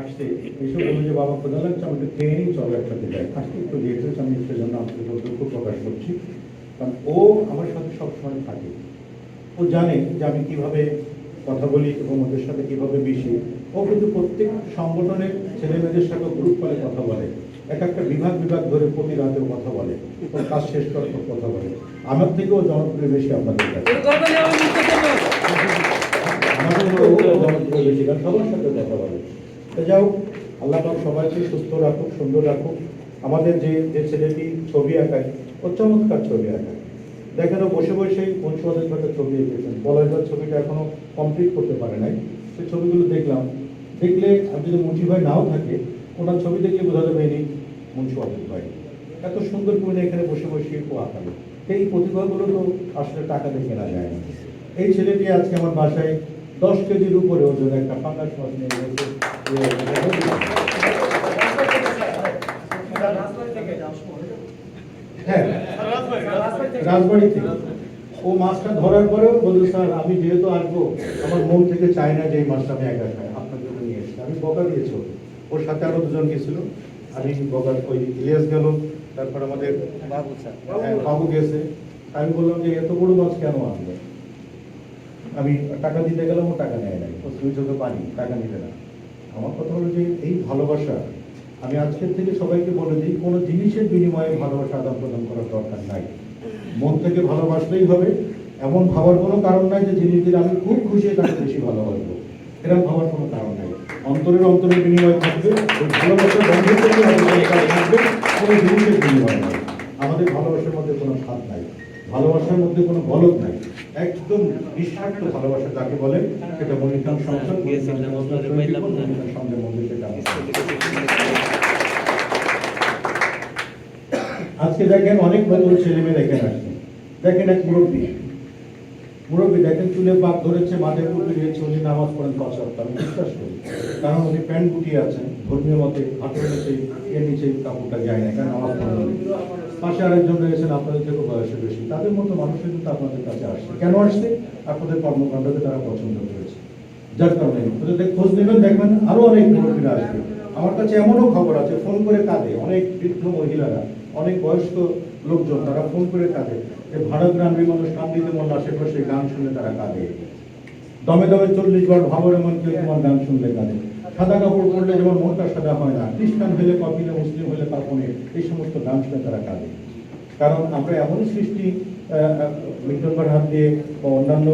আসছে এসে বলল যে বাবা খোদা লাগছে আমাকে নিই চলো একসাথে যাই আজকে একটু লেট হয়েছে আমি সেজন্য আপনাদের দুঃখ প্রকাশ করছি। কারণ ও আমার সাথে সবসময় থাকে। ও জানে যে আমি কীভাবে কথা বলি এবং ওদের সাথে কীভাবে মিশি। ও কিন্তু প্রত্যেক সংগঠনের ছেলে মেয়েদের সাথে গ্রুপ করে কথা বলে। এক একটা বিভাগ বিভাগ ধরে প্রতি রাতেও কথা বলে। ওর কাজ শেষ করার পর কথা বলে। আমার থেকেও জনপ্রিয় বেশি আপনাদের কাছে। আমাদের জনপ্রিয় বেশি কারণ সবার সাথে কথা বলে। তো যাও আল্লাহ পাক সবাইকে সুস্থ রাখুক, সুন্দর রাখুক। আমাদের যে যে ছেলেটি ছবি আঁকায়, ও চমৎকার ছবি আঁকায়। দেখেন বসে বসেই পঞ্চুয়াদের একটা ছবি এঁকেছেন। পলাশদার ছবিটা এখনও কমপ্লিট করতে পারে নাই। সেই ছবিগুলো দেখলাম। দেখলে আর যদি মুন্সি ভাই নাও থাকে, ওনার ছবি দেখলে বোঝা যাবে ইনি মুন্সিওয়াদের ভাই। এত সুন্দর করে এখানে বসে বসে ও আঁকালো। এই প্রতিভাগুলো তো আসলে টাকা দিয়ে কেনা যায় না। এই ছেলেটি আজকে আমার বাসায় দশ কেজির উপরে ওজন একটা ফাঁকা মাছ নিয়ে গেছে হ্যাঁ রাজবাড়ি থেকে। ও মাছটা ধরার পরেও বলছে স্যার আমি যেহেতু আসব আমার মন থেকে চায় না যে এই মাছটা আমি একা খাই আপনার জন্য নিয়ে এসেছি। আমি বকা দিয়েছি ওর সাথে আরও দুজন গেছিল। আমি বকা ওই ইলিয়াস গেল তারপর আমাদের হ্যাঁ, বাবু গেছে। আমি বললাম যে এত বড় মাছ কেন আনবে? আমি টাকা দিতে গেলাম ও টাকা নেয় নাই ও দুই চোখে পানি টাকা নিতে না। আমার কথা হলো যে এই ভালোবাসা, আমি আজকের থেকে সবাইকে বলে দিই, কোনো জিনিসের বিনিময়ে ভালোবাসা আদান প্রদান করার দরকার নাই। মন থেকে ভালোবাসলেই হবে, এমন ভাবার কোনো কারণ নাই যে জিনিস দিলে আমি খুব খুশি, তাকে বেশি ভালোবাসবো। এরকম ভাবার কোনো কারণ নাই। অন্তরের অন্তরের বিনিময় থাকবে বন্ধুত্বের থাকবে, কোনো জিনিসের বিনিময় নাই। আমাদের ভালোবাসার মধ্যে কোনো স্বাদ নাই। ভালোবাসার মধ্যে কোনো গলদ নাই। একদম নিঃস্বার্থ ভালোবাসা যাকে বলে সেটা মনিকান সংসদ মনিকাম সঙ্গে মধ্যে সেটা আজকে দেখেন অনেক নতুন ছেলেমেয়ে দেখেন আসছে দেখেন এক মুরব্বী। মুরব্বী দেখেন, চুলে পাক ধরেছে, মাথায় টুপি দিয়েছে, উনি নামাজ পড়েন পাঁচ সপ্তাহ আমি বিশ্বাস করি, কারণ উনি প্যান্ট গুটিয়ে আছেন, ধর্মীয় মতে হাতের নিচে এর নিচে কাপড়টা যায় না কারণ নামাজ পড়েন। পাশে আরেকজন রয়েছেন, আপনাদের থেকে বয়সে বেশি। তাদের মতো মানুষের কিন্তু আপনাদের কাছে আসছে। কেন আসছে? আপনাদের কর্মকাণ্ডকে তারা পছন্দ করেছে। যার কারণে খোঁজ নেবেন, দেখবেন আরও অনেক মুরব্বীরা আসবে। আমার কাছে এমনও খবর আছে, ফোন করে কাঁদে। অনেক বৃদ্ধ মহিলারা, অনেক বয়স্ক লোকজন, তারা ফোন করে কাঁদে। যে ভারত গ্রামের মানুষ কান্দিতে মন আশেপাশে গান শুনে তারা কাঁদে। দমে দমে চল্লিশ বার ভাবর এমন কেউ তোমার গান শুনলে কাঁদে। সাদা কাপড় পরলে যেমন মনটা সাদা হয় না, খ্রিস্টান হলে কপিলে মুসলিম হলে কাপড়ে এই সমস্ত গান শুনে তারা কাঁদে। কারণ আমরা এমন সৃষ্টি মিঠনবার হাত দিয়ে বা অন্যান্য